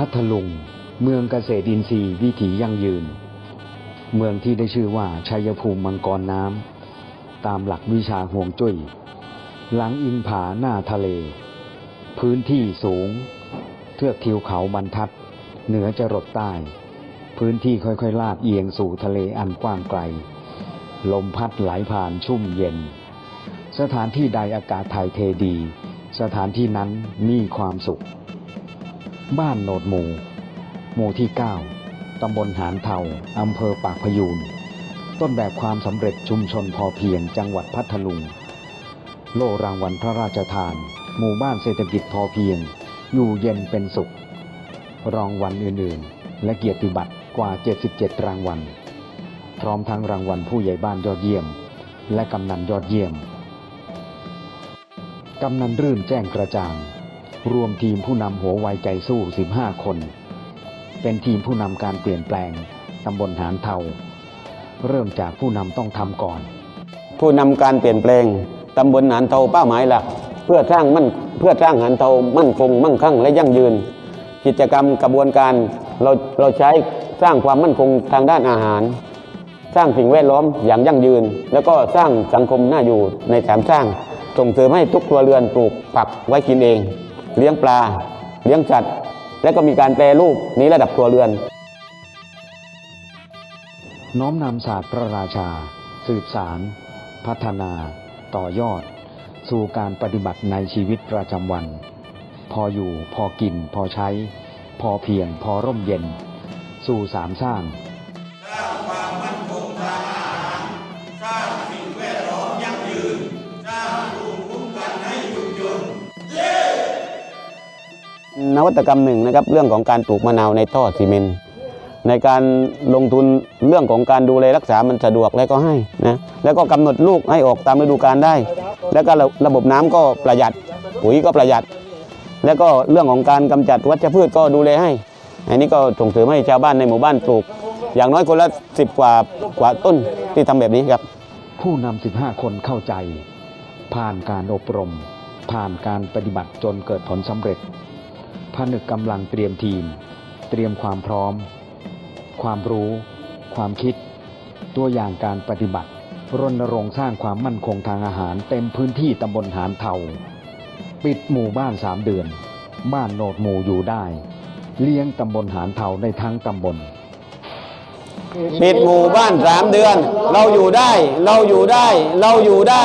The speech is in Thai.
พัทลุง เมืองเกษตรอินทรีย์วิถียั่งยืน เมืองที่ได้ชื่อว่าชัยภูมิมังกรน้ำตามหลักวิชาห่วงจุ้ย หลังอิงผาหน้าทะเล พื้นที่สูง เทือกทิวเขาบรรทัด เหนือจรดใต้ พื้นที่ค่อยๆ ลาดเอียงสู่ทะเลอันกว้างไกล ลมพัดไหลผ่านชุ่มเย็น สถานที่ใดอากาศถ่ายเทดี สถานที่นั้นมีความสุข บ้านโนดหมู่ หมู่ที่ 9 ตำบลหานเทาอำเภอปากพยูน ต้นแบบความสำเร็จชุมชนพอเพียงจังหวัดพัทลุง โล่รางวัลพระราชทาน หมู่บ้านเศรษฐกิจพอเพียง อยู่เย็นเป็นสุข รางวัลอื่นๆ และเกียรติบัตรกว่า 77 รางวัล พร้อมทั้งรางวัลผู้ใหญ่บ้านยอดเยี่ยม และกำนันยอดเยี่ยม กำนันรื่นแจ้งกระจ่าง รวมทีมผู้นำหัวไวใจสู้ 15 คน เป็นทีมผู้นำการเปลี่ยนแปลงตำบลหานเทา เริ่มจากผู้นำต้องทำก่อน ผู้นำการเปลี่ยนแปลงตำบลหานเทาเป้าหมายหลักเพื่อสร้างมั่นเพื่อสร้างหานเทามั่นคงมั่งคั่งและยั่งยืน กิจกรรมกระบวนการเราเราใช้สร้างความมั่นคงทางด้านอาหาร สร้างสิ่งแวดล้อมอย่างยั่งยืน แล้วก็สร้างสังคมน่าอยู่ในแถมสร้างส่งเสริมให้ทุกครัวเรือนปลูกผักไว้กินเอง เลี้ยงปลา เลี้ยงสัตว์ และก็มีการแปรรูปนี้ระดับครัวเรือน น้อมนำศาสตร์พระราชา สืบสาร พัฒนา ต่อยอด สู่การปฏิบัติในชีวิตประจำวัน พออยู่พอกิน พอใช้ พอเพียง พอร่มเย็น สู่สามสร้าง นวัตกรรมหนึ่งนะครับเรื่องของการปลูกมะนาวในท่อซีเมนต์ในการลงทุนเรื่องของการดูแลรักษามันสะดวกและก็ให้นะแล้วก็กำหนดลูกให้ออกตามฤดูกาลได้ แล้วก็ระบบน้ำก็ประหยัดปุ๋ยก็ประหยัด แล้วก็เรื่องของการกำจัดวัชพืชก็ดูแลให้ อันนี้ก็ส่งเสริมให้ชาวบ้านในหมู่บ้านปลูก อย่างน้อยคนละสิบกว่ากว่าต้นที่ทำแบบนี้ครับ ผู้นำ15 คนเข้าใจ ผ่านการอบรม ผ่านการปฏิบัติจนเกิดผลสำเร็จ ผนึกกำลังเตรียมทีม เตรียมความพร้อม ความรู้ ความคิด ตัวอย่างการปฏิบัติ รณรงค์สร้างความมั่นคงทางอาหาร เต็มพื้นที่ตำบลหานเทาปิดหมู่บ้านสามเดือน บ้านโนดหมู่อยู่ได้ เลี้ยงตำบลหานเทาได้ทั้งตำบลปิดหมู่บ้านสามเดือน เราอยู่ได้ เราอยู่ได้ เราอยู่ได้